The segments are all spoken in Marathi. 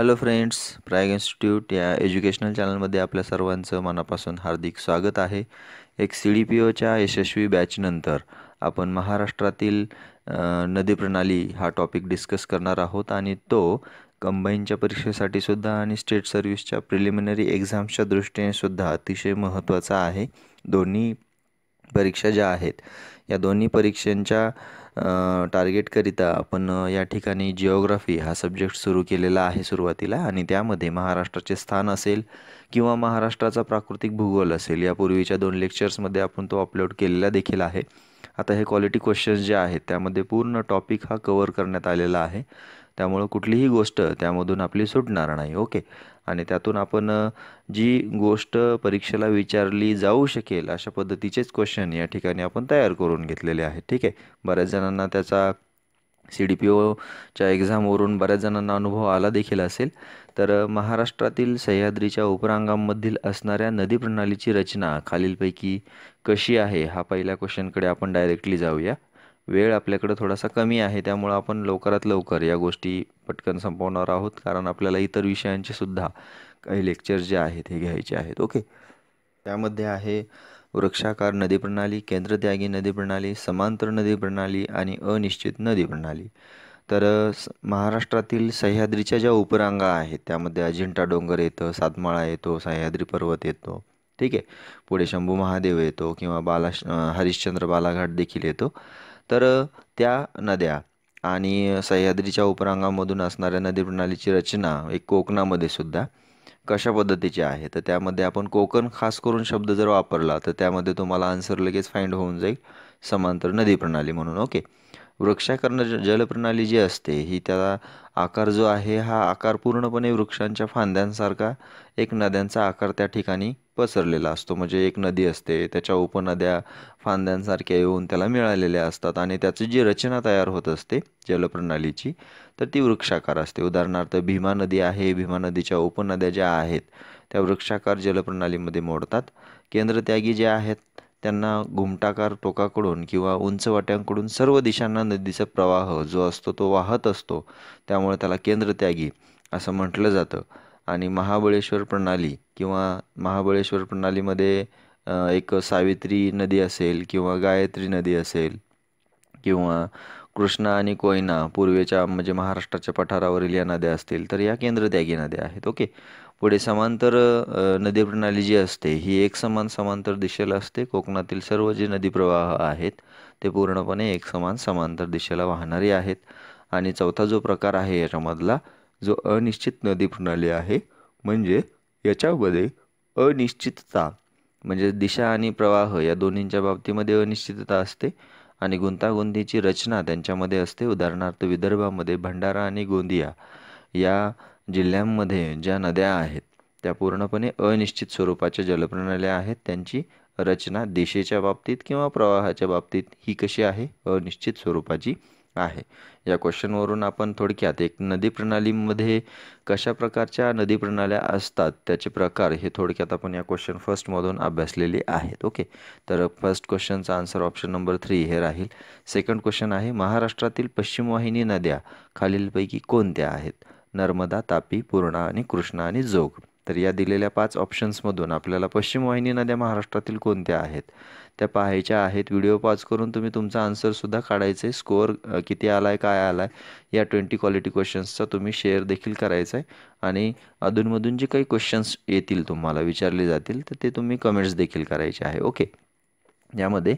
हॅलो फ्रेंड्स प्रायग इन्स्टिट्यूट या एज्युकेशनल चॅनलमध्ये आपल्या सर्वांचं मनापासून हार्दिक स्वागत आहे. एक सी डी पी ओच्या यशस्वी बॅचनंतर आपण महाराष्ट्रातील नदी प्रणाली हा टॉपिक डिस्कस करणार आहोत आणि तो कंबाईनच्या परीक्षेसाठी सुद्धा आणि स्टेट सर्व्हिसच्या प्रिलिमिनरी एक्झाम्सच्या दृष्टीने सुद्धा अतिशय महत्त्वाचा आहे. दोन्ही परीक्षा ज्या आहेत या दोन्ही परीक्षांच्या टार्गेटकरिता आपण या ठिकाणी जिओग्राफी हा सब्जेक्ट सुरू केलेला आहे सुरुवातीला आणि त्यामध्ये महाराष्ट्राचे स्थान असेल किंवा महाराष्ट्राचा प्राकृतिक भूगोल असेल यापूर्वीच्या दोन लेक्चर्समध्ये आपण तो अपलोड केलेला देखील आहे. आता हे क्वालिटी क्वेश्चन्स जे आहेत त्यामध्ये पूर्ण टॉपिक हा कवर करण्यात आलेला आहे. त्यामुळं कुठलीही गोष्ट त्यामधून आपली सुटणार नाही ओके? आणि त्यातून आपण जी गोष्ट परीक्षेला विचारली जाऊ शकेल अशा पद्धतीचेच क्वेश्चन या ठिकाणी आपण तयार करून घेतलेले आहेत ठीक आहे? बऱ्याच जणांना त्याचा सी डी पी ओच्या एक्झामवरून बऱ्याच जणांना अनुभव आला देखील असेल. तर महाराष्ट्रातील सह्याद्रीच्या उपरांगांमधील असणाऱ्या नदी प्रणालीची रचना खालीलपैकी कशी आहे? हा पहिल्या क्वेश्चनकडे आपण डायरेक्टली जाऊया. वेळ आपल्याकडं थोडासा कमी आहे त्यामुळं आपण लवकरात लवकर या गोष्टी पटकन संपवणार आहोत. कारण आपल्याला इतर विषयांचे सुद्धा काही लेक्चर जे आहेत हे घ्यायचे आहेत. ओके त्यामध्ये आहे वृक्षाकार नदी प्रणाली केंद्रत्यागी नदी प्रणाली समांतर नदी प्रणाली आणि अनिश्चित नदी प्रणाली. तर महाराष्ट्रातील सह्याद्रीच्या ज्या उपरांगा आहेत त्यामध्ये अजिंठा डोंगर येतं सातमाळा येतो सह्याद्री पर्वत येतो. ठीक आहे? पुढे शंभू महादेव येतो किंवा बाला हरिश्चंद्र बालाघाट देखील येतो. तर त्या नद्या आणि सह्याद्रीच्या उपरांगामधून असणाऱ्या नदी प्रणालीची रचना एक कोकणामध्ये सुद्धा कशा पद्धतीची आहे? तर त्यामध्ये आपण कोकण खास करून शब्द जर वापरला तर त्यामध्ये तुम्हाला आन्सर लगेच फाइंड होऊन जाईल समांतर नदी प्रणाली म्हणून ओके वृक्षाकरण जलप्रणाली जी असते ही त्याला आकार जो आहे हा आकार पूर्णपणे वृक्षांच्या फांद्यांसारखा एक नद्यांचा आकार त्या ठिकाणी पसरलेला असतो. म्हणजे एक नदी असते त्याच्या उपनद्या फांद्यांसारख्या येऊन त्याला मिळालेल्या असतात आणि त्याची जी रचना तयार होत असते जलप्रणालीची तर ती वृक्षाकार असते. उदाहरणार्थ भीमा नदी आहे भीमा नदीच्या उपनद्या ज्या आहेत त्या वृक्षाकार जलप्रणालीमध्ये मोडतात. केंद्रत्यागी जे आहेत त्यांना घुमटाकार टोकाकडून किंवा उंच वाट्यांकडून सर्व दिशांना नदीचा प्रवाह जो असतो तो वाहत असतो त्यामुळे त्याला केंद्रत्यागी असं म्हटलं जातं. आणि महाबळेश्वर प्रणाली किंवा महाबळेश्वर प्रणालीमध्ये एक सावित्री नदी असेल किंवा गायत्री नदी असेल किंवा कृष्णा आणि कोयना पूर्वेच्या म्हणजे महाराष्ट्राच्या पठारावरील या नद्या असतील तर या केंद्रत्यागी नद्या आहेत. ओके. पुढे समांतर नदी प्रणाली जी असते ही एक समान समांतर दिशेला असते. कोकणातील सर्व जे नदी प्रवाह आहेत ते पूर्णपणे एक समान समांतर दिशेला वाहणारे आहेत. आणि चौथा जो प्रकार आहे याच्यामधला जो अनिश्चित नदी प्रणाली आहे म्हणजे याच्यामध्ये अनिश्चितता म्हणजे दिशा आणि प्रवाह या दोन्हींच्या बाबतीमध्ये अनिश्चितता असते आणि गुंतागुंतीची रचना त्यांच्यामध्ये असते. उदाहरणार्थ विदर्भामध्ये भंडारा आणि गोंदिया या जिल्ह्यांमध्ये ज्या नद्या आहेत त्या पूर्णपणे अनिश्चित स्वरूपाच्या जलप्रणाल्या आहेत. त्यांची रचना दिशेच्या बाबतीत किंवा प्रवाहाच्या बाबतीत ही कशी आहे? अनिश्चित स्वरूपाची आहे. या क्वेश्चनवरून आपण थोडक्यात एक नदी प्रणालीमध्ये कशा प्रकारच्या नदी प्रणाल्या असतात? त्याचे प्रकार हे थोडक्यात आपण या क्वेश्चन फर्स्टमधून अभ्यासलेले आहेत. ओके तर फर्स्ट क्वेश्चनचा आन्सर ऑप्शन नंबर थ्री हे राहील. सेकंड क्वेश्चन आहे महाराष्ट्रातील पश्चिमवाहिनी नद्या खालीलपैकी कोणत्या आहेत? नर्मदा तापी पूर्णा आणि कृष्णा आणि जोग. तर या दिलेल्या पाच ऑप्शन्समधून आपल्याला पश्चिम वाहिनी नद्या महाराष्ट्रातील कोणत्या आहेत? त्या पाहायच्या आहेत. व्हिडिओ पॉज करून तुम्ही तुमचा आन्सरसुद्धा काढायचं आहे. स्कोअर किती आला आहे काय आला आहे या ट्वेंटी क्वालिटी क्वेश्चन्सचा तुम्ही शेअर देखील करायचा आहे. आणि अधूनमधून जे काही क्वेश्चन्स येतील तुम्हाला विचारले जातील तर ते तुम्ही कमेंट्स देखील करायचे आहे. ओके यामध्ये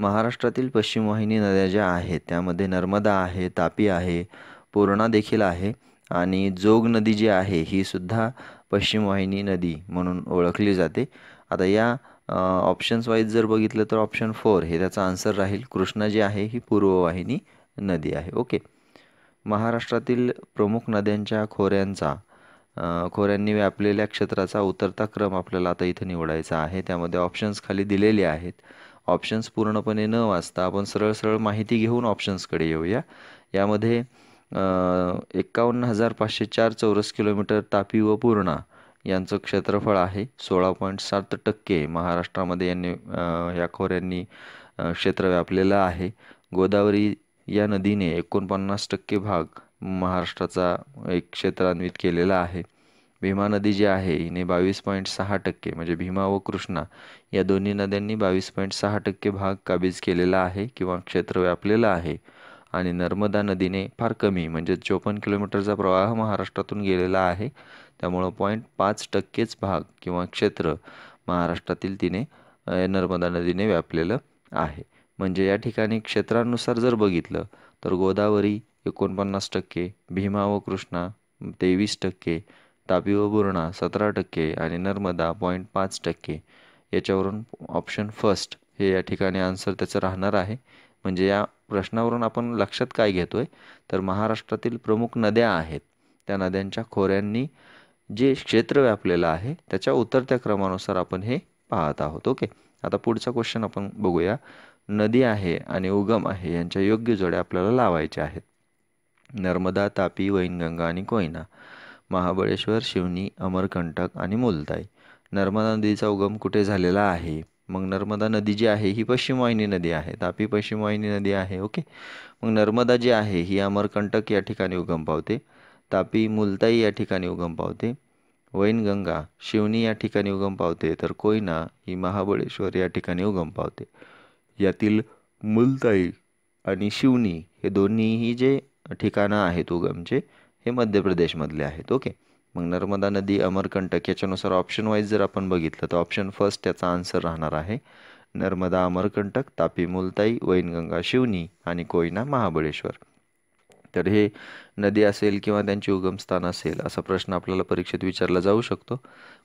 महाराष्ट्रातील पश्चिम वाहिनी नद्या ज्या आहेत त्यामध्ये नर्मदा आहे तापी आहे पूर्णा देखील आहे. आणि जोग नदी जी आहे ही सुद्धा पश्चिम वाहिनी नदी म्हणून ओळखली जाते. आता या ऑप्शन्स वाईज जर बघितलं तर ऑप्शन फोर हे त्याचा आन्सर राहील. कृष्णा जी आहे ही पूर्ववाहिनी नदी आहे. ओके महाराष्ट्रातील प्रमुख नद्यांच्या खोऱ्यांचा खोऱ्यांनी व्यापलेल्या क्षेत्राचा उतरता क्रम आपल्याला आता इथं निवडायचा आहे. त्यामध्ये ऑप्शन्स खाली दिलेले आहेत. ऑप्शन्स पूर्णपणे न वाचता आपण सरळ सरळ माहिती घेऊन ऑप्शन्सकडे येऊया. यामध्ये एक्कावन्न हजार पाचशे चार चौरस किलोमीटर तापी व पूर्णा यांचं क्षेत्रफळ आहे. सोळा पॉईंट सात टक्के महाराष्ट्रामध्ये यांनी या खोऱ्यांनी क्षेत्र व्यापलेलं आहे. गोदावरी या नदीने एकोणपन्नास टक्के भाग महाराष्ट्राचा एक क्षेत्रान्वित केलेला आहे. भीमा नदी जी आहे हिने बावीस पॉईंट सहा टक्के म्हणजे भीमा व कृष्णा या दोन्ही नद्यांनी बावीस पॉईंट सहा टक्के भाग काबीज केलेला आहे किंवा क्षेत्र व्यापलेलं आहे. आणि नर्मदा नदीने फार कमी म्हणजे चोपन्न किलोमीटरचा प्रवाह महाराष्ट्रातून गेलेला आहे. त्यामुळं पॉईंट पाच टक्केच भाग किंवा क्षेत्र महाराष्ट्रातील तिने नर्मदा नदीने व्यापलेलं आहे. म्हणजे या ठिकाणी क्षेत्रानुसार जर बघितलं तर गोदावरी एकोणपन्नास टक्के भीमा व कृष्णा तेवीस टक्के तापी व पूर्णा सतरा टक्के आणि नर्मदा पॉईंट पाच टक्के. याच्यावरून ऑप्शन फर्स्ट हे या ठिकाणी आन्सर त्याचं राहणार आहे. म्हणजे या प्रश्नावरून आपण लक्षात काय घेतो आहे तर महाराष्ट्रातील प्रमुख नद्या आहेत. त्या नद्यांच्या खोऱ्यांनी जे क्षेत्र व्यापलेलं आहे त्याच्या उतरत्या क्रमानुसार आपण हे पाहत आहोत. ओके? आता पुढचा क्वेश्चन आपण बघूया. नदी आहे आणि उगम आहे यांच्या योग्य जोड्या आपल्याला लावायच्या आहेत. नर्मदा तापी वैनगंगा आणि कोयना महाबळेश्वर शिवनी अमरकंटक आणि मुलताई. नर्मदा नदीचा उगम कुठे झालेला आहे? मग नर्मदा नदी जी आहे ही पश्चिम वाहिनी नदी आहे. तापी पश्चिम वाहिनी नदी आहे ओके? मग नर्मदा जी आहे ही अमरकंटक या ठिकाणी उगम पावते. तापी मुलताई या ठिकाणी उगम पावते. वैनगंगा शिवनी या ठिकाणी उगम पावते. तर कोयना ही महाबळेश्वर या ठिकाणी उगम पावते. यातील मुलताई आणि शिवनी हे दोन्हीही जे ठिकाणं आहेत उगमचे हे मध्य प्रदेशमधले आहेत ओके? मग नर्मदा नदी अमरकंटक याच्यानुसार ऑप्शन वाईज जर आपण बघितलं तर ऑप्शन फर्स्ट त्याचा आन्सर राहणार आहे. नर्मदा अमरकंटक तापी मुलताई वैनगंगा शिवनी आणि कोयना महाबळेश्वर. तर हे नदी असेल किंवा त्यांचे उगमस्थान असेल असा प्रश्न आपल्याला परीक्षेत विचारला जाऊ शकतो.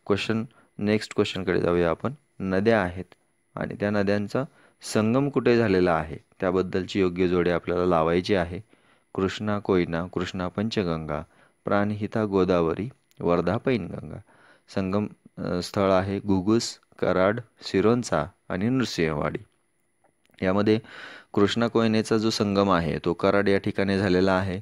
क्वेश्चन नेक्स्ट क्वेश्चनकडे जाऊया आपण. नद्या आहेत आणि त्या नद्यांचा संगम कुठे झालेला आहे? त्याबद्दलची योग्य जोडी आपल्याला लावायची आहे. कृष्णा कोयना कृष्णा पंचगंगा प्राणहिता गोदावरी वर्धा पैनगंगा. संगम स्थळ आहे गुगुस कराड सिरोंचा आणि नृसिंहवाडी. यामध्ये कृष्णा कोयनेचा जो संगम आहे तो कराड या ठिकाणी झालेला आहे.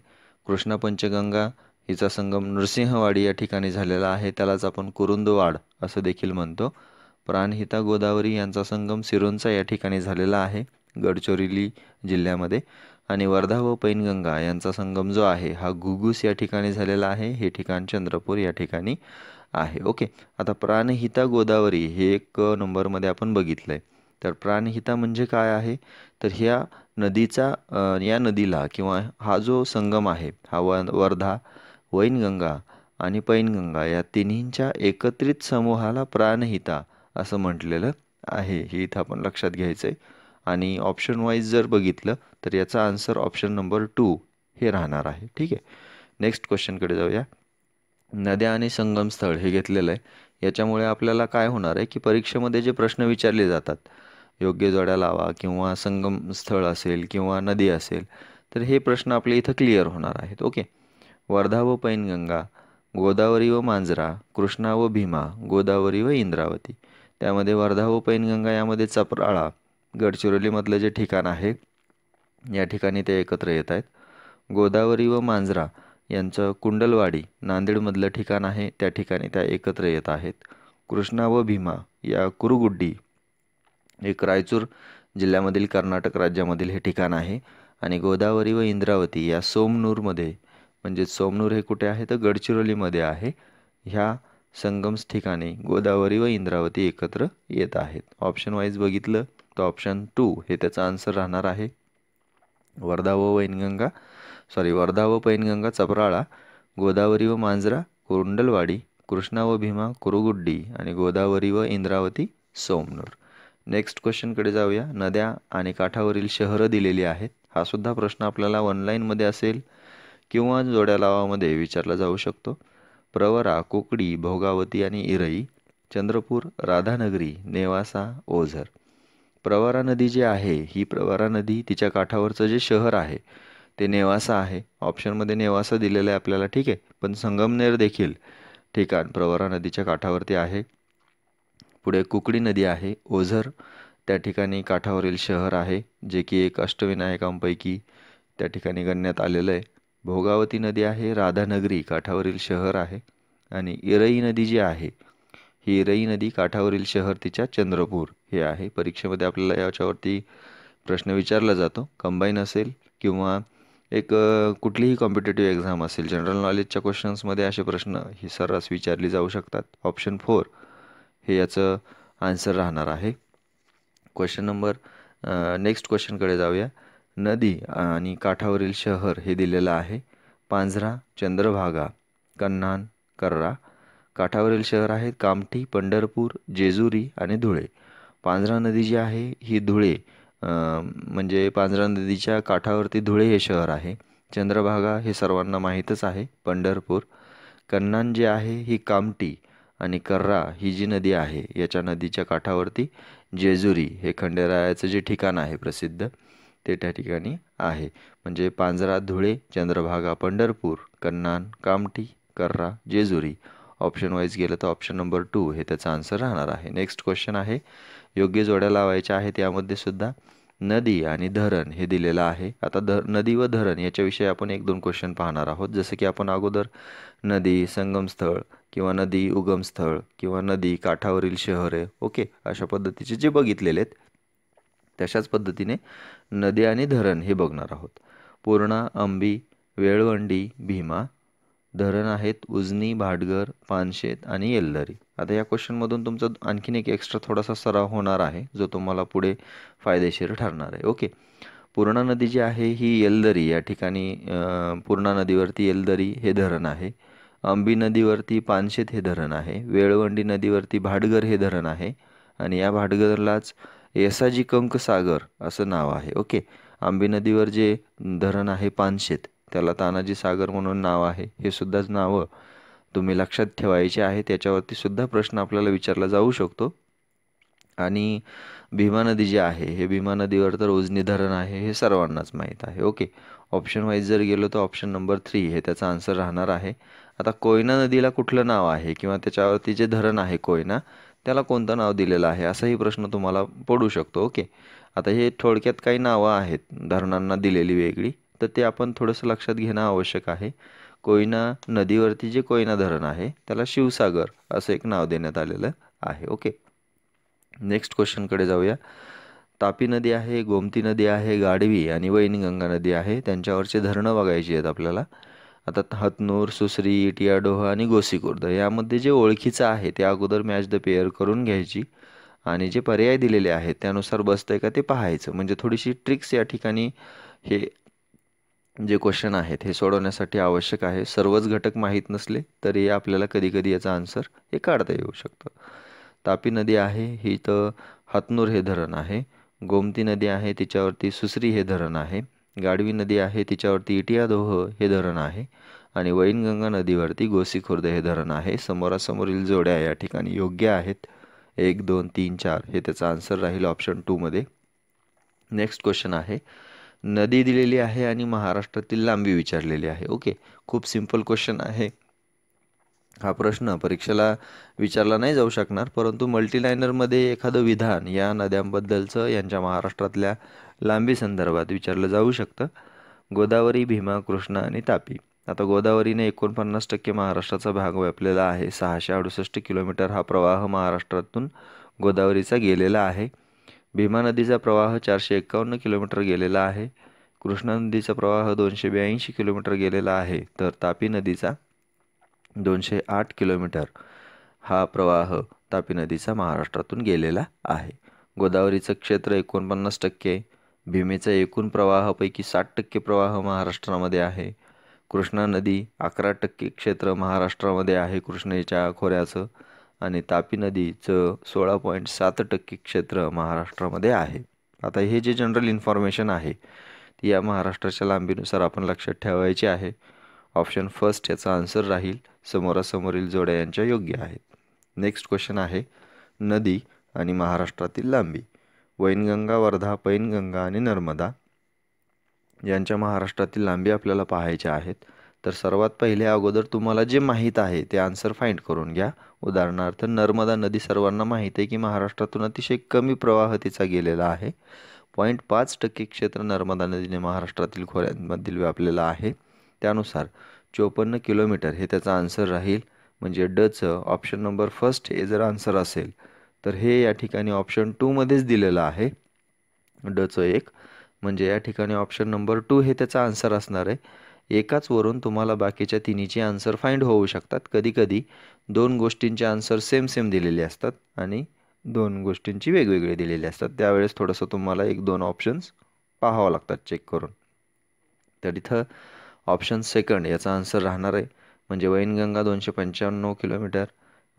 कृष्णा पंचगंगा हिचा संगम नृसिंहवाडी या ठिकाणी झालेला आहे. त्यालाच आपण कुरुंदवाड असं देखील म्हणतो. प्राणहिता गोदावरी यांचा संगम सिरोंचा या ठिकाणी झालेला आहे गडचिरोली जिल्ह्यामध्ये. आणि वर्धा व पैनगंगा यांचा संगम जो आहे हा घुगुस या ठिकाणी झालेला आहे. हे ठिकाण चंद्रपूर या ठिकाणी आहे. ओके. आता प्राणहिता गोदावरी हे एक नंबरमध्ये आपण बघितलं आहे तर प्राणहिता म्हणजे काय आहे? तर ह्या नदीचा या नदीला किंवा हा जो संगम आहे हा व वर्धा वैनगंगा आणि पैनगंगा या तिन्हींच्या एकत्रित समूहाला प्राणहिता असं म्हटलेलं आहे. हे इथं आपण लक्षात घ्यायचं आहे आणि ऑप्शन वाईज जर बघितलं तर याचा आन्सर ऑप्शन नंबर टू हे राहणार आहे. ठीक आहे? नेक्स्ट क्वेश्चनकडे जाऊया. नद्या आणि संगमस्थळ हे घेतलेलं आहे. याच्यामुळे आपल्याला काय होणार आहे की परीक्षेमध्ये जे प्रश्न विचारले जातात योग्य जोड्या लावा किंवा संगमस्थळ असेल किंवा नदी असेल तर हे प्रश्न आपले इथं क्लिअर होणार आहेत. ओके? वर्धा व पैनगंगा गोदावरी व मांजरा कृष्णा व भीमा गोदावरी व इंद्रावती. त्यामध्ये वर्धा व पैनगंगा यामध्ये चपराळा गडचिरोलीमधलं जे ठिकाण आहे या ठिकाणी ते एकत्र येत आहेत. गोदावरी व मांजरा यांचं कुंडलवाडी नांदेडमधलं ठिकाण आहे. त्या ठिकाणी त्या एकत्र येत आहेत. कृष्णा व भीमा या कुरुगुड्डी एक रायचूर जिल्ह्यामधील कर्नाटक राज्यामधील हे ठिकाण आहे. आणि गोदावरी व इंद्रावती या सोमनूरमध्ये म्हणजे सोमनूर हे कुठे आहे तर गडचिरोलीमध्ये आहे. ह्या संगम्स ठिकाणी गोदावरी व इंद्रावती एकत्र येत आहेत. ऑप्शन वाईज बघितलं तर ऑप्शन टू हे त्याचा आन्सर राहणार आहे. वर्धा व वैनगंगा सॉरी वर्धा व पैनगंगा चपराळा गोदावरी व मांजरा कुंडलवाडी कृष्णा व भीमा कुरुगुड्डी आणि गोदावरी व इंद्रावती सोमनूर. नेक्स्ट क्वेश्चनकडे जाऊया. नद्या आणि काठावरील शहरं दिलेली आहेत. हा सुद्धा प्रश्न आपल्याला ऑनलाईनमध्ये असेल किंवा जोड्या लावामध्ये विचारला जाऊ शकतो. प्रवरा कोकडी भोगावती आणि इरई चंद्रपूर राधानगरी नेवासा ओझर. प्रवरा नदी जी आहे ही प्रवरा नदी तिच्या काठावरचं जे शहर आहे ते नेवासा आहे. ऑप्शनमध्ये नेवासा दिलेलं आहे आपल्याला ठीक आहे? पण संगमनेर देखील ठिकाण प्रवरा नदीच्या काठावरती आहे. पुढे कुकडी नदी आहे ओझर त्या ठिकाणी काठावरील शहर आहे जे की एक अष्टविनायकांपैकी त्या ठिकाणी गणण्यात आलेलं आहे. भोगावती नदी आहे राधानगरी काठावरील शहर आहे. आणि इरई नदी जी आहे ही रई नदी काठावरील शहर तिच्या चंद्रपूर. हे आहे. परीक्षेमध्ये आपल्याला याच्यावरती प्रश्न विचारला जातो. कंबाईन असेल किंवा एक कुठलीही कॉम्पिटेटिव्ह एक्झाम असेल जनरल नॉलेजच्या क्वेश्चन्समध्ये असे प्रश्न ही सर्रास विचारली जाऊ शकतात. ऑप्शन फोर हे याचं आन्सर राहणार आहे. क्वेश्चन नंबर नेक्स्ट क्वेश्चनकडे जाऊया. नदी आणि काठावरील शहर हे दिलेलं आहे. पांझरा चंद्रभागा कन्हान कर्रा. काठावरील शहर आहेत कामठी पंढरपूर जेजुरी आणि धुळे. पांझरा नदी जी आहे ही धुळे म्हणजे पांझरा नदीच्या काठावरती धुळे हे शहर आहे. चंद्रभागा हे सर्वांना माहीतच आहे. पंढरपूर कन्नान जे आहे ही कामटी आणि कर्रा ही जी नदी आहे याच्या नदीच्या काठावरती जेजुरी हे खंडेरायाचं जे ठिकाण आहे प्रसिद्ध ते त्या ठिकाणी आहे. म्हणजे पांजरा धुळे चंद्रभागा पंढरपूर कन्नान कामठी कर्रा जेजुरी ऑप्शन वाईज गेलं तर ऑप्शन नंबर टू हे त्याचा आन्सर राहणार आहे. नेक्स्ट क्वेश्चन आहे योग्य जोड्या लावायच्या आहेत यामध्ये सुद्धा नदी आणि धरण हे दिलेलं आहे. आता ध नदी व धरण याच्याविषयी आपण एक दोन क्वेश्चन पाहणार आहोत. जसं की आपण अगोदर नदी संगमस्थळ किंवा नदी उगमस्थळ किंवा नदी काठावरील शहरे ओके अशा पद्धतीचे जे बघितलेले आहेत तशाच पद्धतीने नदी आणि धरण हे बघणार आहोत. पूर्णा अंबी वेळवंडी भीमा धरण आहेत उजनी भाटघर पानशेत आणि येल्लरी. आता या क्वेश्चनमधून तुमचा आणखीन एक एक्स्ट्रा थोडासा सराव होणार आहे जो तुम्हाला पुढे फायदेशीर ठरणार आहे. ओके पूर्णा नदी जी आहे ही येलदरी या ठिकाणी पूर्णा नदीवरती येलदरी हे धरण आहे. अंबी नदीवरती पानशेत हे धरण आहे. वेळवंडी नदीवरती भाटघर हे धरण आहे. आणि या भाटघरलाच येसाजी कंक सागर असं नाव आहे. ओके आंबी नदीवर जे धरण आहे पानशेत त्याला तानाजी सागर म्हणून नाव आहे. हे सुद्धाच नावं तुम्ही लक्षात ठेवायचे आहे. त्याच्यावरती सुद्धा प्रश्न आपल्याला विचारला जाऊ शकतो. आणि भीमा नदी जी आहे हे भीमा नदीवर तर उजनी धरण आहे हे सर्वांनाच माहीत आहे. ओके. ऑप्शन वाईज जर गेलो तर ऑप्शन नंबर थ्री हे त्याचा आन्सर राहणार आहे. आता कोयना नदीला कुठलं नाव आहे किंवा त्याच्यावरती जे धरण आहे कोयना त्याला कोणतं नाव दिलेलं आहे? असाही प्रश्न तुम्हाला पडू शकतो. ओके. आता हे थोडक्यात काही नावं आहेत धरणांना दिलेली वेगळी. तर ते आपण थोडंसं लक्षात घेणं आवश्यक आहे. कोयना नदीवरती जे कोयना धरण आहे त्याला शिवसागर असं एक नाव देण्यात आलेलं आहे. ओके. नेक्स्ट क्वेश्चनकडे जाऊया. तापी नदी आहे गोमती नदी आहे गाडवी आणि वैनगंगा नदी आहे. त्यांच्यावरचे धरणं बघायची आहेत आपल्याला. आता हतनूर सुसरी इटियाडोह आणि गोसीखुर्द यामध्ये जे ओळखीचं आहे ते अगोदर मॅच द पेअर करून घ्यायची आणि जे पर्याय दिलेले आहेत त्यानुसार बसतंय का ते पाहायचं. म्हणजे थोडीशी ट्रिक्स या ठिकाणी हे जे क्वेश्चन आहेत हे सोडवण्यासाठी आवश्यक आहे. सर्वच घटक माहीत नसले तरी आपल्याला कधीकधी याचा आन्सर हे काढता येऊ शकतं. तापी नदी आहे ही तर हतनूर हे धरण आहे. गोमती नदी आहे तिच्यावरती सुसरी हे धरण आहे. गाडवी नदी आहे तिच्यावरती इटियादोह हे धरण आहे. आणि वैनगंगा नदीवरती गोसीखुर्द हे धरण आहे. समोरासमोरील जोड्या या ठिकाणी योग्य आहेत. एक दोन तीन चार हे त्याचा आन्सर राहील ऑप्शन टूमध्ये नेक्स्ट क्वेश्चन आहे. नदी दिलेली आहे आणि महाराष्ट्रातील लांबी विचारलेली आहे. ओके खूप सिंपल क्वेश्चन आहे. हा प्रश्न परीक्षेला विचारला नाही जाऊ शकणार परंतु मल्टीलायनरमध्ये एखादं विधान या नद्यांबद्दलचं यांच्या महाराष्ट्रातल्या लांबी संदर्भात विचारलं जाऊ शकतं. गोदावरी भीमा कृष्णा आणि तापी. आता गोदावरीने एकोणपन्नास टक्के महाराष्ट्राचा भाग व्यापलेला आहे. सहाशे अडुसष्ट किलोमीटर हा प्रवाह महाराष्ट्रातून गोदावरीचा गेलेला आहे. भीमा नदीचा प्रवाह चारशे एक्कावन्न किलोमीटर गेलेला आहे. कृष्णा नदीचा प्रवाह दोनशे ब्याऐंशी किलोमीटर गेलेला आहे. तर तापी नदीचा दोनशे आठ किलोमीटर हा प्रवाह तापी नदीचा महाराष्ट्रातून गेलेला आहे. गोदावरीचं क्षेत्र एकोणपन्नास टक्के भीमेचा एकूण प्रवाहापैकी साठ टक्के प्रवाह महाराष्ट्रामध्ये आहे. कृष्णा नदी अकरा टक्के क्षेत्र महाराष्ट्रामध्ये आहे कृष्णेच्या खोऱ्याचं. आणि तापी नदीचं सोळा पॉईंट सात टक्के क्षेत्र महाराष्ट्रामध्ये आहे. आता हे जे जनरल इन्फॉर्मेशन आहे ती या महाराष्ट्राच्या लांबीनुसार आपण लक्षात ठेवायची आहे. ऑप्शन फर्स्ट याचा आन्सर राहील समोरासमोरील जोड्या यांच्या योग्य आहेत. नेक्स्ट क्वेश्चन आहे नदी आणि महाराष्ट्रातील लांबी. वैनगंगा वर्धा पैनगंगा आणि नर्मदा यांच्या महाराष्ट्रातील लांबी आपल्याला पाहायच्या आहेत. तर सर्वात पहिले अगोदर तुम्हाला जे माहीत आहे ते आन्सर फाईंड करून घ्या. उदाहरणार्थ नर्मदा नदी सर्वांना माहीत आहे की महाराष्ट्रातून अतिशय कमी प्रवाह तिचा गेलेला आहे. पॉईंट पाच टक्के क्षेत्र नर्मदा नदीने महाराष्ट्रातील खोऱ्यांमधील व्यापलेलं आहे. त्यानुसार चोपन्न किलोमीटर हे त्याचा आन्सर राहील. म्हणजे डचं ऑप्शन नंबर फर्स्ट हे जर आन्सर असेल तर हे या ठिकाणी ऑप्शन टूमध्येच दिलेलं आहे. डचं एक म्हणजे या ठिकाणी ऑप्शन नंबर टू हे त्याचा आन्सर असणार आहे. एकाच वरून तुम्हाला बाकीच्या तिन्हीचे आन्सर फाइंड होऊ शकतात. कधीकधी दोन गोष्टींचे आन्सर सेम सेम दिलेले असतात आणि दोन गोष्टींची वेगवेगळे दिलेली असतात. त्यावेळेस थोडंसं तुम्हाला एक दोन ऑप्शन्स पाहावं लागतात चेक करून. तर इथं ऑप्शन सेकंड याचा आन्सर राहणार आहे. म्हणजे वैनगंगा दोनशे पंच्याण्णव किलोमीटर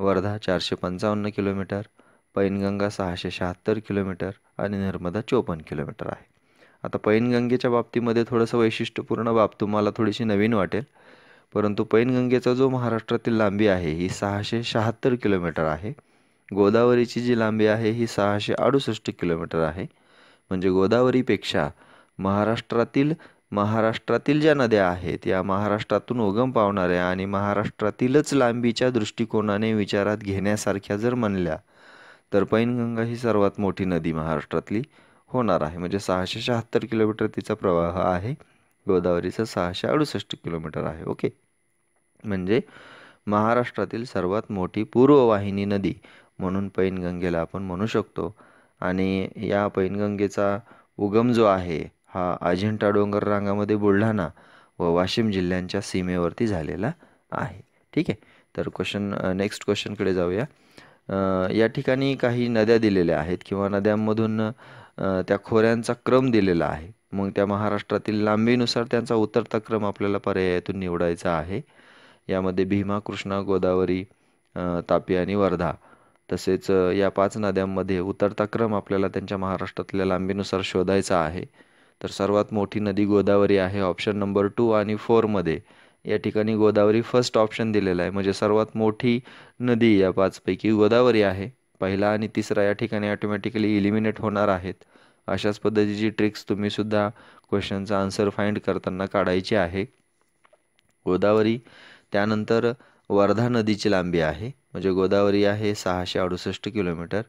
वर्धा चारशे पंचावन्न किलोमीटर पैनगंगा सहाशे शहात्तर किलोमीटर आणि नर्मदा चोपन्न किलोमीटर आहे. आता पैनगंगेच्या बाबतीमध्ये थोडंसं वैशिष्ट्यपूर्ण बाब तुम्हाला थोडीशी नवीन वाटेल. परंतु पैनगंगेचा जो महाराष्ट्रातील लांबी आहे ही सहाशे शहात्तर किलोमीटर आहे. गोदावरीची जी लांबी आहे ही सहाशे अडुसष्ट किलोमीटर आहे. म्हणजे गोदावरीपेक्षा महाराष्ट्रातील महाराष्ट्रातील ज्या नद्या आहेत या महाराष्ट्रातून उगम पावणाऱ्या आणि महाराष्ट्रातीलच लांबीच्या दृष्टिकोनाने विचारात घेण्यासारख्या जर म्हणल्या तर पैनगंगा ही सर्वात मोठी नदी महाराष्ट्रातली. होणार आहे. म्हणजे सहाशे शहात्तर किलोमीटर तिचा प्रवाह आहे. गोदावरीचं सहाशे अडुसष्ट किलोमीटर आहे. ओके? म्हणजे महाराष्ट्रातील सर्वात मोठी पूर्ववाहिनी नदी म्हणून पैनगंगेला आपण म्हणू शकतो. आणि या पैनगंगेचा उगम जो आहे हा अजिंठा डोंगर रांगामध्ये बुलढाणा व वाशिम जिल्ह्यांच्या सीमेवरती झालेला आहे. ठीक आहे? तर क्वेश्चन नेक्स्ट क्वेश्चनकडे जाऊया. या ठिकाणी काही नद्या दिलेल्या आहेत किंवा नद्यांमधून त्या खोऱ्यांचा क्रम दिलेला आहे. मग त्या महाराष्ट्रातील लांबीनुसार त्यांचा उतरता क्रम आपल्याला पर्यायातून निवडायचा आहे. यामध्ये भीमा कृष्णा गोदावरी तापी आणि वर्धा तसेच या पाच नद्यांमध्ये उतरता क्रम आपल्याला त्यांच्या महाराष्ट्रातल्या लांबीनुसार शोधायचा आहे. तर सर्वात मोठी नदी गोदावरी आहे ऑप्शन नंबर टू आणि फोरमध्ये या ठिकाणी गोदावरी फर्स्ट ऑप्शन दिलेला आहे. म्हणजे सर्वात मोठी नदी या पाचपैकी गोदावरी आहे. पहिला आणि तिसरा या ठिकाणी ऑटोमॅटिकली इलिमिनेट होणार आहेत. अशाच पद्धतीची ट्रिक्स तुम्हीसुद्धा क्वेश्चनचा आन्सर फाइंड करताना काढायची आहे. गोदावरी त्यानंतर वर्धा नदीची लांबी आहे. म्हणजे गोदावरी आहे सहाशे अडुसष्ट किलोमीटर.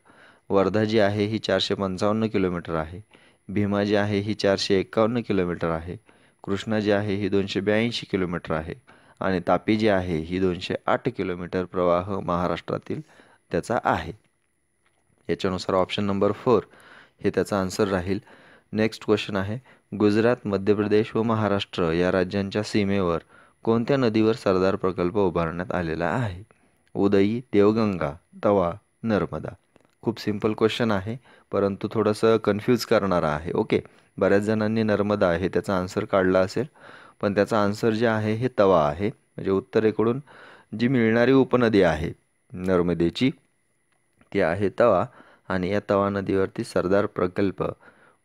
वर्धा जी आहे ही चारशे पंचावन्न किलोमीटर आहे. भीमा जी आहे ही चारशे एक्कावन्न किलोमीटर आहे. कृष्णा जी आहे ही दोनशे ब्याऐंशी किलोमीटर आहे. आणि तापी जी आहे ही दोनशे आठ किलोमीटर प्रवाह महाराष्ट्रातील त्याचा आहे. याच्यानुसार ऑप्शन नंबर फोर हे त्याचा आन्सर राहील. नेक्स्ट क्वेश्चन आहे गुजरात मध्य प्रदेश व महाराष्ट्र या राज्यांच्या सीमेवर कोणत्या नदीवर सरदार प्रकल्प उभारण्यात आलेला आहे? उदयी देवगंगा तवा नर्मदा. खूप सिंपल क्वेश्चन आहे परंतु थोडंसं कन्फ्यूज करणारा आहे. ओके बऱ्याच जणांनी नर्मदा आहे त्याचा आन्सर काढला असेल पण त्याचा आन्सर जे आहे हे तवा आहे. म्हणजे उत्तरेकडून जी मिळणारी उपनदी आहे नर्मदेची ती आहे तवा आणि या तवा नदीवरती सरदार प्रकल्प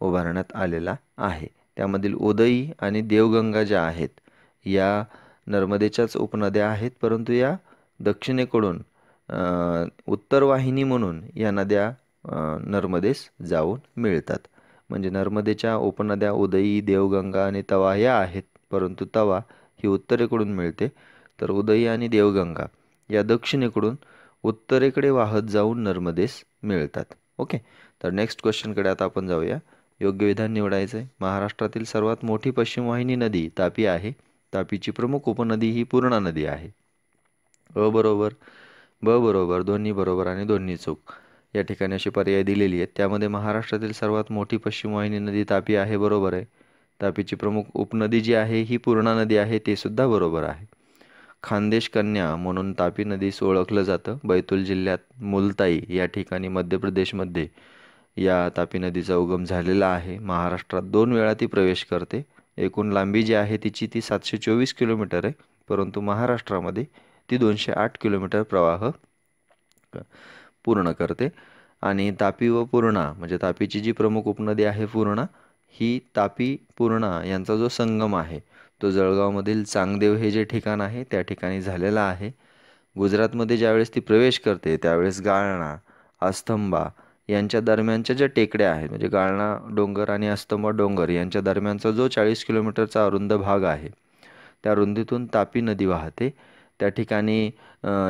उभारण्यात आलेला आहे. त्यामधील उदयी आणि देवगंगा ज्या आहेत या नर्मदेच्याच उपनद्या आहेत परंतु या दक्षिणेकडून उत्तर वाहिनी म्हणून या नद्या नर्मदेस जाऊन मिळतात. म्हणजे नर्मदेच्या उपनद्या उदयी देवगंगा आणि तवा या आहेत परंतु तवा ही उत्तरेकडून मिळते. तर उदयी आणि देवगंगा या दक्षिणेकडून उत्तरेकडे वाहत जाऊन नर्मदेस मिळतात. ओके तर नेक्स्ट क्वेश्चनकडे आता आपण जाऊया. योग्य विधान निवडायचं आहे महाराष्ट्रातील सर्वात मोठी पश्चिम वाहिनी नदी तापी आहे. तापीची प्रमुख उपनदी ही पूर्णा नदी आहे. अ बरोबर ब बरोबर दोन्ही बरोबर आणि दोन्ही चूक. या ठिकाणी अशी पर्याय दिलेली आहेत. त्यामध्ये महाराष्ट्रातील सर्वात मोठी पश्चिम वाहिनी नदी तापी आहे बरोबर आहे. तापीची प्रमुख उपनदी जी आहे ही पूर्णा नदी आहे ते सुद्धा बरोबर आहे. खानदेश कन्या म्हणून तापी नदीस ओळखलं जातं. बैतूल जिल्ह्यात मुलताई या ठिकाणी मध्य प्रदेशमध्ये या तापी नदीचा उगम झालेला आहे. महाराष्ट्रात दोन वेळा ती प्रवेश करते. एकूण लांबी जी आहे तिची ती सातशे चोवीस किलोमीटर आहे. परंतु महाराष्ट्रामध्ये ती दोनशे आठ किलोमीटर प्रवाह पूर्ण करते. आणि तापी व पूर्णा म्हणजे तापीची जी प्रमुख उपनदी आहे पूर्णा ही तापी पूर्णा यांचा जो संगम आहे तो जळगावमधील चांगदेव हे जे ठिकाण आहे त्या ठिकाणी झालेला आहे. गुजरातमध्ये ज्यावेळेस ती प्रवेश करते त्यावेळेस गाळणा अस्तंबा यांच्या दरम्यानच्या ज्या टेकड्या आहेत म्हणजे गाळणा डोंगर आणि अस्तंबा डोंगर यांच्या दरम्यानचा जो चाळीस किलोमीटरचा अरुंद भाग आहे त्या रुंदीतून तापी नदी वाहते. त्या ठिकाणी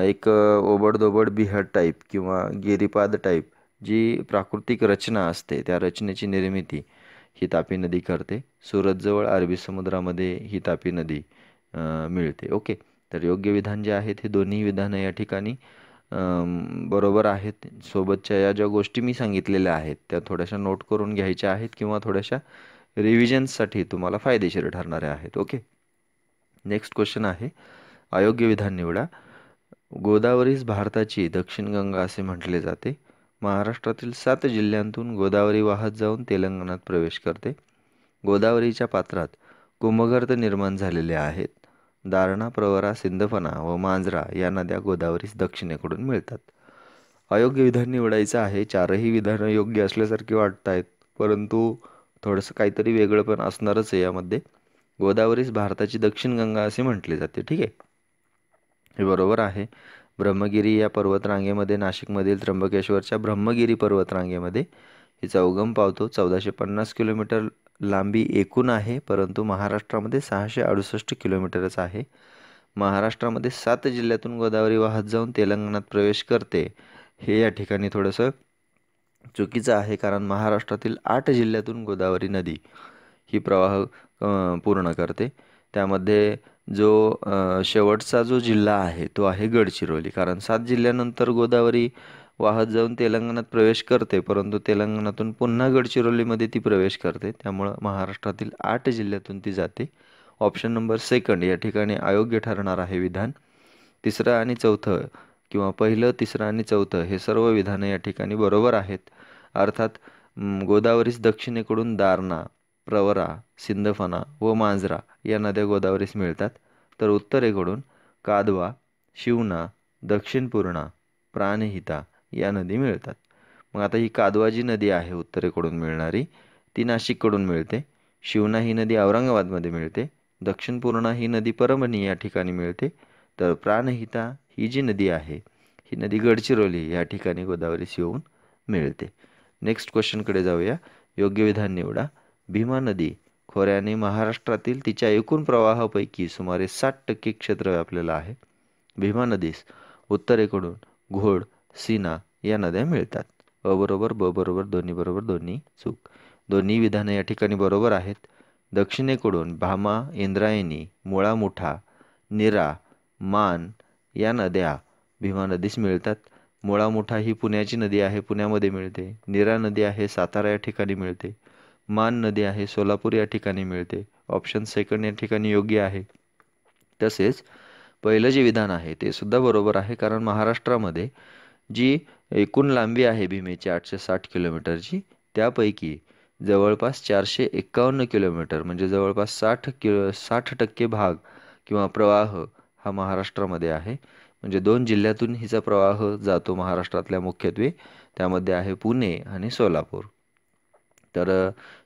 एक ओबडदोबड बिहड टाईप किंवा गिरीपाद टाईप जी प्राकृतिक रचना असते त्या रचनेची निर्मिती ही तापी नदी करते सुरतजवळ अरबी समुद्रामध्ये ही तापी नदी मिळते. ओके. तर योग्य विधान जे आहेत हे दोन्ही विधानं या ठिकाणी बरोबर आहेत. सोबतच्या या ज्या गोष्टी मी सांगितलेल्या आहेत त्या थोड्याशा नोट करून घ्यायच्या आहेत किंवा थोड्याशा रिव्हिजन्ससाठी तुम्हाला फायदेशीर ठरणाऱ्या आहेत. ओके. नेक्स्ट क्वेश्चन आहे. अयोग्य विधान निवडा. गोदावरीस भारताची दक्षिण गंगा असे म्हटले जाते. महाराष्ट्रातील सात जिल्ह्यांतून गोदावरी वाहत जाऊन तेलंगणात प्रवेश करते. गोदावरीच्या पात्रात कुंभगर्त निर्माण झालेले आहेत. दारणा प्रवरा सिंदफणा व मांजरा या नद्या गोदावरीस दक्षिणेकडून मिळतात. अयोग्य विधान निवडायचं आहे. चारही विधानं योग्य असल्यासारखी वाटत आहेत परंतु थोडंसं काहीतरी वेगळं पण असणारच आहे यामध्ये. गोदावरीस भारताची दक्षिण गंगा असे म्हटले जाते. ठीक आहे? हे बरोबर आहे. ब्रह्मगिरी या पर्वतरांगेमध्ये नाशिकमधील त्र्यंबकेश्वरच्या ब्रह्मगिरी पर्वतरांगेमध्ये. हिचा उगम पावतो. चौदाशे पन्नास किलोमीटर लांबी एकूण आहे परंतु महाराष्ट्रामध्ये सहाशे अडुसष्ट किलोमीटरच आहे. महाराष्ट्रामध्ये सात जिल्ह्यातून गोदावरी वाहत जाऊन तेलंगणात प्रवेश करते. हे या ठिकाणी थोडंसं चुकीचं आहे कारण महाराष्ट्रातील आठ जिल्ह्यातून गोदावरी नदी ही प्रवाह पूर्ण करते. त्यामध्ये जो शेवटचा जो जिल्हा आहे तो आहे गडचिरोली. कारण सात जिल्ह्यानंतर गोदावरी वाहत जाऊन तेलंगणात प्रवेश करते. परंतु तेलंगणातून पुन्हा गडचिरोलीमध्ये ती प्रवेश करते. त्यामुळं महाराष्ट्रातील आठ जिल्ह्यातून ती जाते. ऑप्शन नंबर सेकंड या ठिकाणी अयोग्य ठरणार आहे विधान. तिसरं आणि चौथं किंवा पहिलं तिसरं आणि चौथं हे सर्व विधानं या ठिकाणी बरोबर आहेत. अर्थात गोदावरीस दक्षिणेकडून दारणा प्रवरा सिंदफणा व मांजरा या नद्या गोदावरीस मिळतात. तर उत्तरेकडून कादवा शिवना दक्षिण पूर्णा प्राणहिता या नदी मिळतात. मग आता ही कादवा जी नदी आहे उत्तरेकडून मिळणारी ती नाशिककडून मिळते. शिवना ही नदी औरंगाबादमध्ये मिळते. दक्षिण पूर्णा ही नदी परभणी या ठिकाणी मिळते. तर प्राणहिता ही जी नदी आहे ही नदी गडचिरोली या ठिकाणी गोदावरीस येऊन मिळते. नेक्स्ट क्वेश्चनकडे जाऊया. योग्य विधान निवडा. भीमा नदी खोऱ्याने महाराष्ट्रातील तिच्या एकूण प्रवाहापैकी सुमारे साठ टक्के क्षेत्र व्यापलेलं आहे. भीमा नदीस उत्तरेकडून घोड सीना या नद्या मिळतात. अ बरोबर ब बरोबर दोन्ही बरोबर दोन्ही चूक. दोन्ही विधानं या ठिकाणी बरोबर आहेत. दक्षिणेकडून भामा इंद्रायणी मुळा मुठा निरा मान या नद्या भीमा नदीस मिळतात. मुळा मुठा ही पुण्याची नदी आहे पुण्यामध्ये मिळते. निरा नदी आहे सातारा या ठिकाणी मिळते. मान नदी आहे सोलापूर या ठिकाणी मिळते. ऑप्शन सेकंड या ठिकाणी योग्य आहे. तसेच पहिलं जे विधान आहे ते सुद्धा बरोबर आहे कारण महाराष्ट्रामध्ये जी एकूण लांबी आहे भीमेची आठशे साठ किलोमीटरची त्यापैकी जवळपास चारशे एक्कावन्न किलोमीटर म्हणजे जवळपास साठ किलो साठ टक्के भाग किंवा प्रवाह हा महाराष्ट्रामध्ये आहे. म्हणजे दोन जिल्ह्यातून हिचा प्रवाह जातो महाराष्ट्रातल्या मुख्यत्वे त्यामध्ये आहे पुणे आणि सोलापूर. तर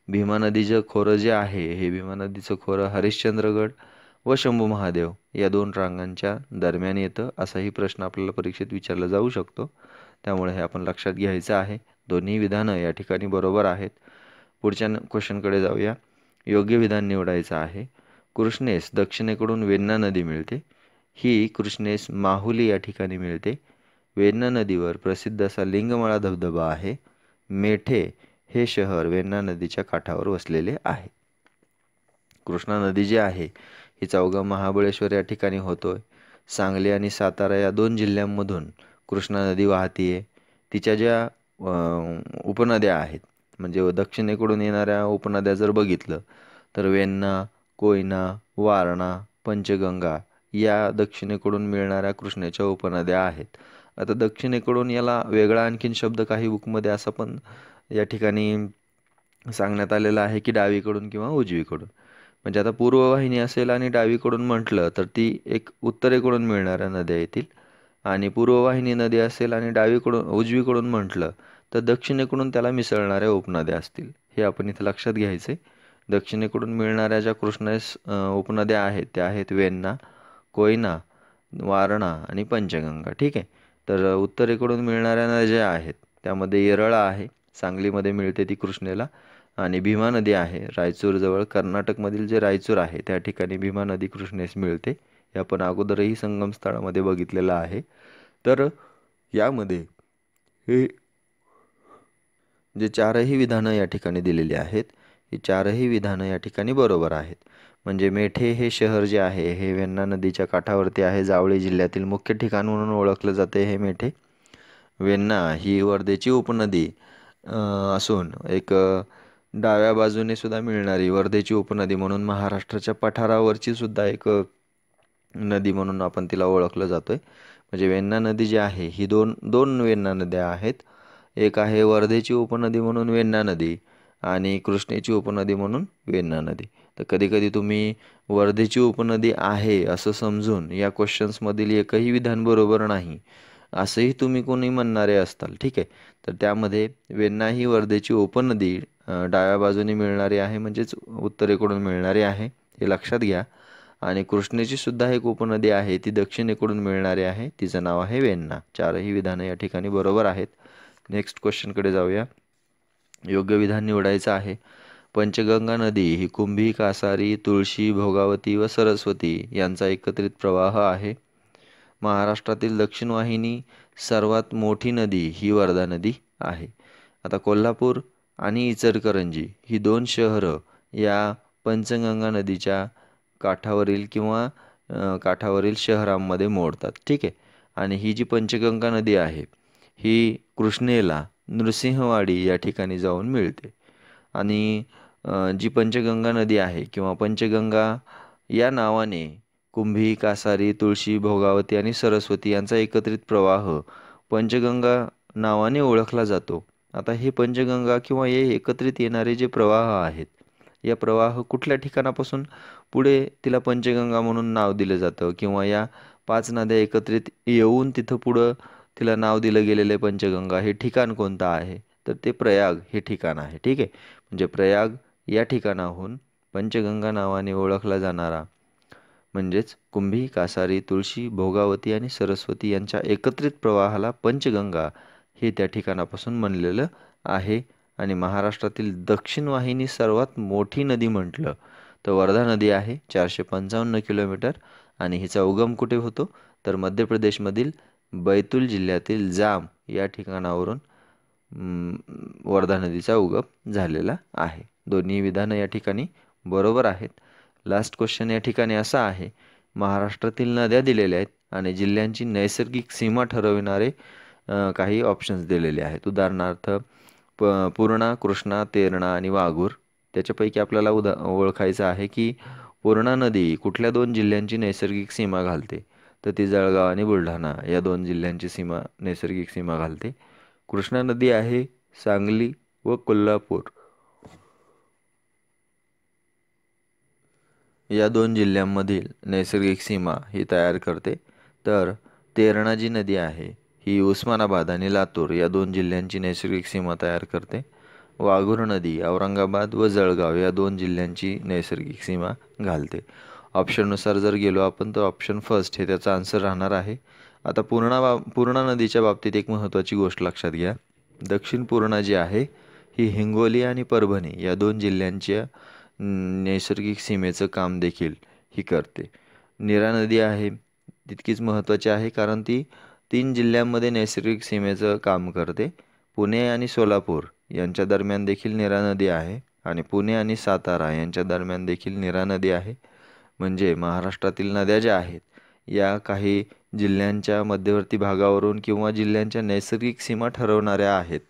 भीमा नदीचं खोरं जे आहे हे भीमा नदीचं खोरं हरिश्चंद्रगड व शंभू महादेव या दोन रांगांच्या दरम्यान येतं असाही प्रश्न आपल्याला परीक्षेत विचारला जाऊ शकतो. त्यामुळे हे आपण लक्षात घ्यायचं आहे. दोन्ही विधानं या ठिकाणी बरोबर आहेत. पुढच्या क्वेश्चनकडे जाऊया. योग्य विधान निवडायचं आहे. कृष्णेस दक्षिणेकडून वेन्ना नदी मिळते. ही कृष्णेस माहुली या ठिकाणी मिळते. वेन्ना नदीवर प्रसिद्ध असा लिंगमळा धबधबा आहे. मेठे हे शहर वेण्णा नदीच्या काठावर वसलेले आहे. कृष्णा नदी जी आहे हिचा उगम महाबळेश्वर या ठिकाणी होतोय. सांगली आणि सातारा या दोन जिल्ह्यांमधून कृष्णा नदी वाहतीये. तिच्या ज्या उपनद्या आहेत म्हणजे दक्षिणेकडून येणाऱ्या उपनद्या जर बघितलं तर वेण्णा कोयना वारणा पंचगंगा या दक्षिणेकडून मिळणाऱ्या कृष्णेच्या उपनद्या आहेत. आता दक्षिणेकडून याला वेगळा आणखीन शब्द काही बुकमध्ये असं पण या ठिकाणी सांगण्यात आलेलं आहे की डावीकडून किंवा उजवीकडून. म्हणजे आता पूर्ववाहिनी असेल आणि डावीकडून म्हटलं तर ती एक उत्तरेकडून मिळणाऱ्या नद्या येतील. आणि पूर्ववाहिनी नदी असेल आणि डावीकडून उजवीकडून म्हटलं तर दक्षिणेकडून त्याला मिसळणाऱ्या उपनद्या असतील. हे आपण इथं लक्षात घ्यायचे दक्षिणेकडून मिळणाऱ्या ज्या कृष्णेस उपनद्या आहेत त्या आहेत वेन्ना कोयना वारणा आणि पंचगंगा. ठीक आहे? तर उत्तरेकडून मिळणाऱ्या नद्या ज्या आहेत त्यामध्ये येरळा आहे. सांगलीमध्ये मिळते ती कृष्णेला. आणि भीमा नदी आहे. रायचूरजवळ कर्नाटकमधील जे रायचूर आहे त्या ठिकाणी भीमा नदी कृष्णेस मिळते. हे आपण अगोदरही संगमस्थळामध्ये बघितलेलं आहे. तर यामध्ये हे जे चारही विधानं या ठिकाणी दिलेली आहेत ही चारही विधानं या ठिकाणी बरोबर आहेत. म्हणजे मेठे हे शहर जे आहे हे वेण्णा नदीच्या काठावरती आहे. जावळी जिल्ह्यातील मुख्य ठिकाण म्हणून ओळखलं जाते हे मेठे. वेण्णा ही वर्धेची उपनदी. असून एक डाव्या बाजूने सुद्धा मिळणारी वर्धेची उपनदी म्हणून महाराष्ट्राच्या पठारावरची सुद्धा एक नदी म्हणून आपण तिला ओळखलं जातो आहे म्हणजे वेण्णा नदी जी आहे ही दोन दोन वेण्णा नद्या आहेत. एक आहे वर्धेची उपनदी म्हणून वेण्णा नदी आणि कृष्णेची उपनदी म्हणून वेण्णा नदी. तर कधीकधी तुम्ही वर्धेची उपनदी आहे असं समजून या क्वेश्चन्समधील एकही विधान बरोबर नाही. असंही तुम्ही कोणी म्हणणारे असताल. ठीक आहे. तर त्यामध्ये वेन्ना ही वर्धेची उपनदी डाव्या बाजूने मिळणारी आहे म्हणजेच उत्तरेकडून मिळणारी आहे हे लक्षात घ्या. आणि कृष्णेची सुद्धा एक उपनदी आहे ती दक्षिणेकडून मिळणारी आहे तिचं नाव आहे वेण्णा चारही विधानं या ठिकाणी बरोबर आहेत. नेक्स्ट क्वेश्चनकडे जाऊया. योग्य विधान निवडायचं आहे. पंचगंगा नदी ही कुंभी कासारी तुळशी भोगावती व सरस्वती यांचा एकत्रित प्रवाह आहे. महाराष्ट्रातील दक्षिण वाहिनी सर्वात मोठी नदी ही वर्धा नदी आहे. आता कोल्हापूर आणि इचलकरंजी ही दोन शहरं या पंचगंगा नदीच्या काठावरील किंवा काठावरील शहरांमध्ये मोडतात. ठीक आहे? आणि ही जी पंचगंगा नदी आहे ही कृष्णेला नृसिंहवाडी या ठिकाणी जाऊन मिळते. आणि जी पंचगंगा नदी आहे किंवा पंचगंगा या नावाने कुंभी कासारी तुळशी भोगावती आणि सरस्वती यांचा एकत्रित प्रवाह पंचगंगा नावाने ओळखला जातो. आता हे पंचगंगा किंवा हे एकत्रित येणारे जे प्रवाह आहेत या प्रवाह कुठल्या ठिकाणापासून पुढे तिला पंचगंगा म्हणून नाव दिलं जातं किंवा या पाच नद्या एकत्रित येऊन तिथं पुढं तिला नाव दिलं गेलेलं पंचगंगा हे ठिकाण कोणतं आहे? तर ते प्रयाग हे ठिकाण आहे. ठीक आहे? म्हणजे प्रयाग या ठिकाणाहून पंचगंगा नावाने ओळखला जाणारा म्हणजेच कुंभी कासारी तुळशी भोगावती आणि सरस्वती यांच्या एकत्रित प्रवाहाला पंचगंगा हे त्या ठिकाणापासून बनलेलं आहे. आणि महाराष्ट्रातील दक्षिण वाहिनी सर्वात मोठी नदी म्हटलं तर वर्धा नदी आहे चारशे पंचावन्न किलोमीटर. आणि हिचा उगम कुठे होतो? तर मध्य प्रदेशमधील बैतूल जिल्ह्यातील जाम या ठिकाणावरून वर्धा नदीचा उगम झालेला आहे. दोन्ही विधानं या ठिकाणी बरोबर आहेत. लास्ट क्वेश्चन या ठिकाणी असा आहे. महाराष्ट्रातील नद्या दिलेल्या आहेत आणि जिल्ह्यांची नैसर्गिक सीमा ठरविणारे काही ऑप्शन्स दिलेले आहेत. उदाहरणार्थ प पूर्णा कृष्णा तेरणा आणि वाघूर. त्याच्यापैकी आपल्याला उदा ओळखायचं आहे की पूर्णा नदी कुठल्या दोन जिल्ह्यांची नैसर्गिक सीमा घालते? तर ती जळगाव आणि बुलढाणा या दोन जिल्ह्यांची सीमा नैसर्गिक सीमा घालते. कृष्णा नदी आहे सांगली व कोल्हापूर. या दोन जिल्ह्यांमधील नैसर्गिक सीमा ही तयार करते. तर तेरणा जी नदी आहे. ही उस्मानाबाद आणि लातूर या दोन जिल्ह्यांची नैसर्गिक सीमा तयार करते. वाघूर नदी औरंगाबाद व जळगाव या दोन जिल्ह्यांची नैसर्गिक सीमा घालते. ऑप्शननुसार जर गेलो आपण तर ऑप्शन फर्स्ट हे त्याचा आन्सर राहणार आहे. आता पूर्णा बा पूर्णा नदीच्या बाबतीत एक महत्त्वाची गोष्ट लक्षात घ्या. दक्षिण पूर्णा जी आहे ही हिंगोली आणि परभणी या दोन जिल्ह्यांच्या नैसर्गिक सीमेचं काम देखील ही करते. नीरा नदी आहे तितकीच महत्त्वाची आहे कारण ती तीन जिल्ह्यांमध्ये नैसर्गिक सीमेचं काम करते. पुणे आणि सोलापूर यांच्या दरम्यान देखील नीरा नदी आहे आणि पुणे आणि सातारा यांच्या दरम्यान देखील नीरा नदी आहे. म्हणजे महाराष्ट्रातील नद्या ज्या आहेत या काही जिल्ह्यांच्या मध्यवर्ती भागावरून किंवा जिल्ह्यांच्या नैसर्गिक सीमा ठरवणाऱ्या आहेत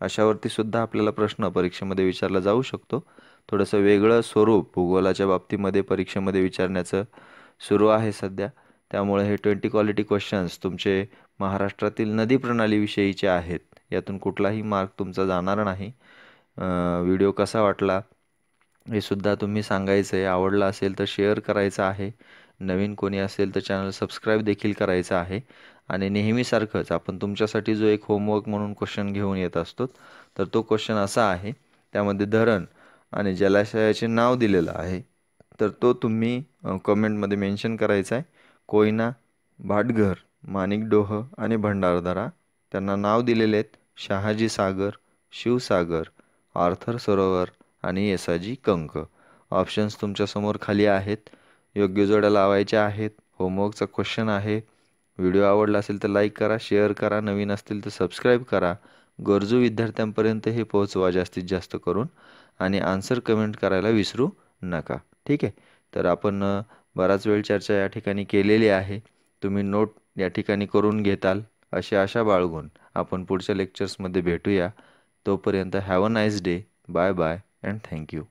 अशावरती सुद्धा आपल्याला प्रश्न परीक्षेमध्ये विचारला जाऊ शकतो. थोडंसं वेगळं स्वरूप भूगोलाच्या बाबतीमध्ये परीक्षेमध्ये विचारण्याचं सुरू आहे सध्या. त्यामुळे हे ट्वेंटी क्वालिटी क्वेश्चन्स तुमचे महाराष्ट्रातील नदी प्रणालीविषयीचे आहेत. यातून कुठलाही मार्क तुमचा जाणार नाही. व्हिडिओ कसा वाटला हे सुद्धा तुम्ही सांगायचं आहे आवडला असेल तर शेअर करायचं आहे. नवीन कोणी असेल तर चॅनल सबस्क्राईब देखील करायचं आहे. आणि नेहमीसारखंच आपण तुमच्यासाठी जो एक होमवर्क म्हणून क्वेश्चन घेऊन येत असतो तर तो क्वेश्चन असा आहे. त्यामध्ये धरण आणि जलाशयाचे नाव दिलेलं आहे. तर तो तुम्ही कमेंटमध्ये मेन्शन करायचा आहे. कोयना भाटघर माणिकडोह आणि भंडारदरा त्यांना नाव दिलेले आहेत. शहाजी सागर शिवसागर आर्थर सरोवर आणि येसाजी कंक. ऑप्शन्स तुमच्यासमोर खाली आहेत. योग्य जोड्या लावायच्या आहेत. होमवर्कचा क्वेश्चन आहे. व्हिडिओ आवडला असेल तर लाईक करा शेअर करा. नवीन असतील तर सबस्क्राईब करा. गरजू विद्यार्थ्यांपर्यंत हे पोहोचवा जास्तीत जास्त करून. आणि आन्सर कमेंट करायला विसरू नका. ठीक आहे? तर आपण बराच वेळ चर्चा या ठिकाणी केलेली आहे. तुम्ही नोट या ठिकाणी करून घेताल. अशी आशा बाळगून आपण पुढच्या लेक्चर्समध्ये भेटूया. तोपर्यंत have a nice day bye bye and thank you